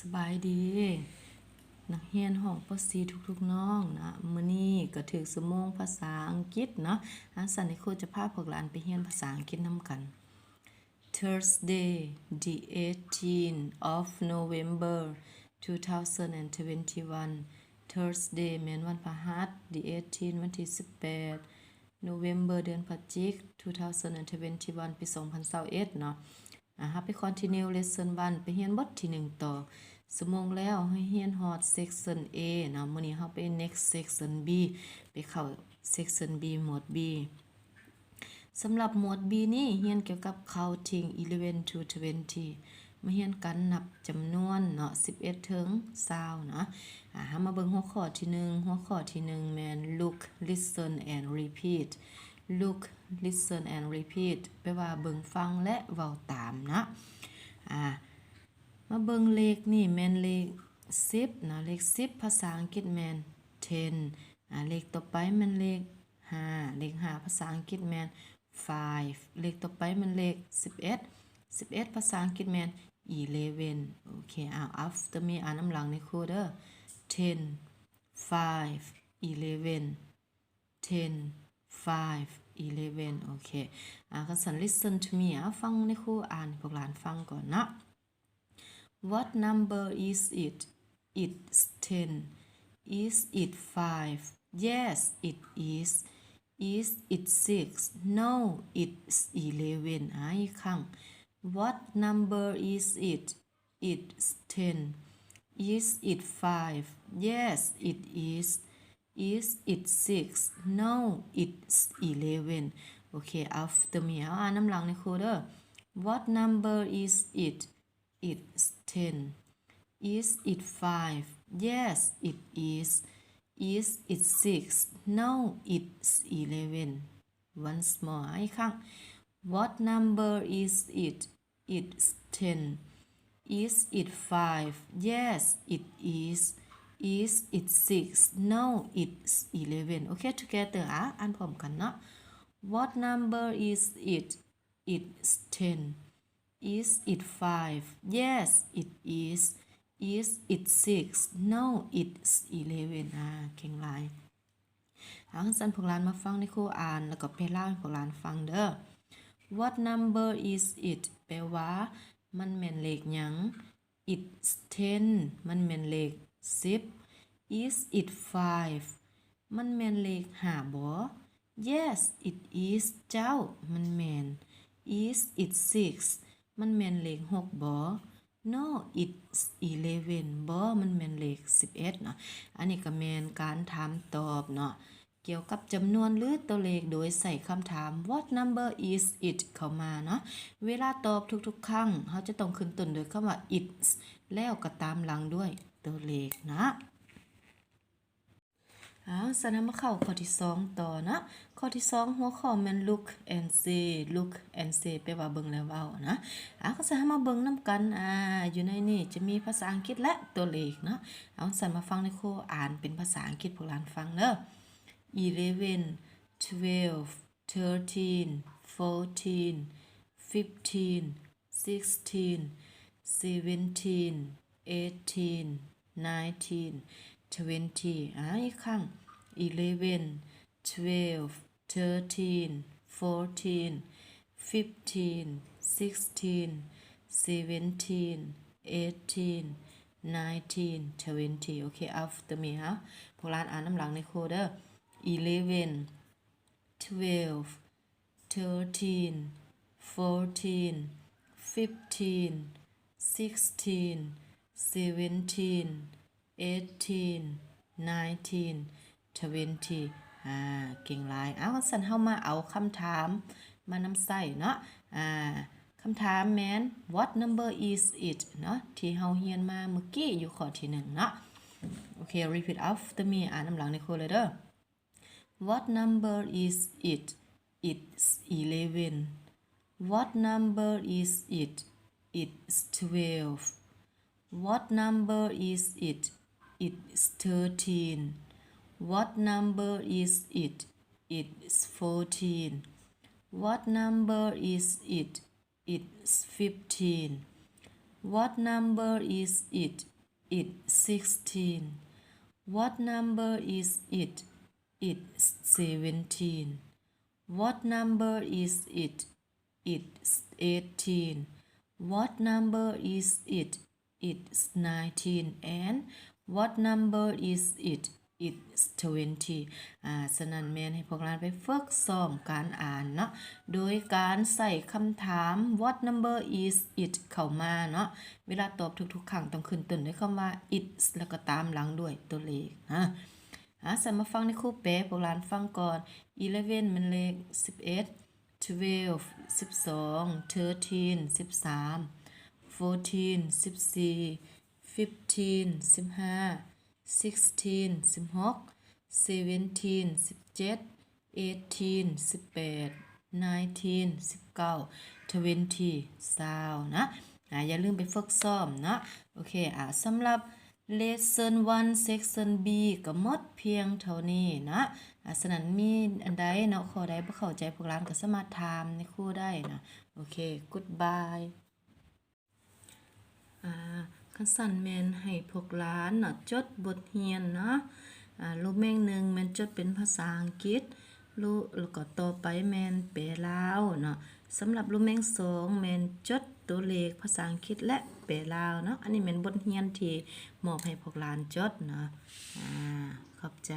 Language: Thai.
สบายดี นักเรียนห้องป .4 ทุกๆน้องนะมื้อนี้ก็ถึงสมงภาษาอังกฤษเนาะอาสันนิครูจะพาพวกหลานไปเรียนภาษาอังกฤษนำกัน Thursday the 18th of November 2021 Thursday แมนวันพฤหัส the 18วันที่ 18 November เดือนพฤศจิก 2021 ปี 2021เนาะ อะฮะไป continue lesson 1ไปเรียนบทที่1ต่อสมองแล้วให้เรียนฮอด section A นะมื้อนี้เฮาไป next section B ไปเข้า section B หมวด B สำหรับหมวด B นี้เรียนเกี่ยวกับ counting 11 to 20 มาเรียนกันนับจำนวนเนาะ11 ถึง20เนาะอ่าเฮามาเบิ่งหัวข้อที่ 1 หัวข้อที่ 1 แม่น look listen and repeat look listen and repeat แปลว่าเบิ่งฟังและเว้าตามนะอ่ามาเบิ่งเลขนี่แม่นเลข10นะเลข10 ภาษาอังกฤษแม่น10อ่าเลขต่อไปแม่นเลข5เลข5ภาษาอังกฤษแม่น5เลขต่อไปแม่นเลข11 11 ภาษาอังกฤษแม่น11โอเคอ้าว after me อ่านน้ำหลังในครูเด้อ10 5 11 10 5 11โอเคอ่าก็สัน listen to me อะฟังในครูอ่านพวกหลานฟังก่อนนะ What number is it? It's 10. Is it 5? Yes, it is. Is it 6? No, it's 11. อ่าอีกครั้ง What number is it? It's 10. Is it 5? Yes, it is. Is it 6? No, it's 11. Okay, after me อ่าอ่านน้ำหลังในครูเด้อ What number is it? It's 10. Is it 5? Yes, it is. Is it 6? No, it's 11. Once more อีกครั้ง What number is it? It's 10. Is it 5? Yes, it is. Is it 6? No, it's 11. Okay, together อะอ่านพร้อมกันเนาะ What number is it? It's 10. Is it 5? Yes, it is. Is it 6? No, it's 11อ่าเก่งหลายเอาสันพวกหลานมาฟังในครูอ่าน แล้วก็ไปเล่าให้พวกหลานฟังเด้อ What number is it แปลว่า มันแม่นเลขหยัง It's 10มันแม่นเลข 10 Is it 5 มันแมนเลข5บ่ Yes it is เจ้า มันแมน Is it 6 มันแมนเลข6บ่ No it's 11บ่มันแมนเลข11เนาะอันนี้ก็แมนการถามตอบเนาะเกี่ยวกับจำนวนหรือตัวเลขโดยใส่คำถาม what number is it เข้ามาเนาะ เวลาตอบทุกๆ ครั้งเขาจะต้องขึ้นต้นด้วยคำว่า it's แล้วก็ตามหลังด้วย ตัวเลขนะอ้าวสนามมาเข้าข้อที่2ต่อนะ ข้อที่2หัวข้อแม่น look and say look and say แปลว่าเบิ่งแล้วเว้านะอ้าวก็จะมาเบิ่งนํกันอ่าอยู่ในนี่จะมีภาษาอังกฤษและตัวเลขเนาะเอาสันมาฟังในครูอ่านเป็นภาษาอังกฤษพวกหลานฟังเด้อ eleven twelve thirteen fourteen fifteen sixteen seventeen eighteen nineteen twenty อ่าอีกครั้ง eleven twelve thirteen fourteen fifteen sixteen seventeen eighteen nineteen twenty โอเค after me ฮะพวกร้านอ่านน้ำหลังในโคเด้อ eleven twelve thirteen fourteen fifteen sixteen seventeen eighteen nineteen twenty อ่า เก่งหลาย เอาสันเข้ามาเอาคำถาม มานำใส่เนาะ อ่าคำถามแมน what number is it เนาะ ที่เฮาเฮียนมาเมื่อกี้อยู่ข้อที่หนึ่งเนาะ โอเค repeat after me อ่านน้ำหลังในครูเลยเด้อ What number is it? It's 11. What number is it? It's 12. What number is it? It's 13. What number is it? It's 14. What number is it? It's 15. What number is it? It 16. What number is it? It 17. What number is it? It's 18. What number is it? It's 19. And what number is it? It's 20. อ่าฉะนั้นแมนให้พวกเราไปฝึกซ้อมการอ่านเนาะ โดยการใส่คำถาม what number is it เข้ามาเนาะ เวลาตอบทุกๆครั้งต้องขึ้นต้นด้วยคำว่า it's แล้วก็ตามหลังด้วยตัวเลขฮะอะสมาฟังในครูเป๊ะพวกหลานฟังก่อน11มันเลข11 12 12 13 13 14 14 15 15 16 16 17 17 18 18 19 19 20 20นะอะอย่าลืมไปฝึกซ้อมนะโอเคอะสำหรับ lesson 1 section B ก็หมดเพียงเท่านี้นะอะฉะนั้นมีอันใดเนาะข้อใดบ่เข้าใจพวกเราก็สามารถถามในครูได้นะโอเค goodbye คันสั่นแมนให้พวกหลานเนาะจดบทเรียนเนาะอ่ารูปแม่งหนึ่งแมนจดเป็นภาษาอังกฤษรูปแล้วก็ต่อไปแมนแปลลาวเนาะสำหรับรูปแม่งสองแมนจดตัวเลขภาษาอังกฤษและแปลลาวเนาะอันนี้แมนบทเรียนที่มอบให้พวกหลานจดเนาะอ่าขอบใจ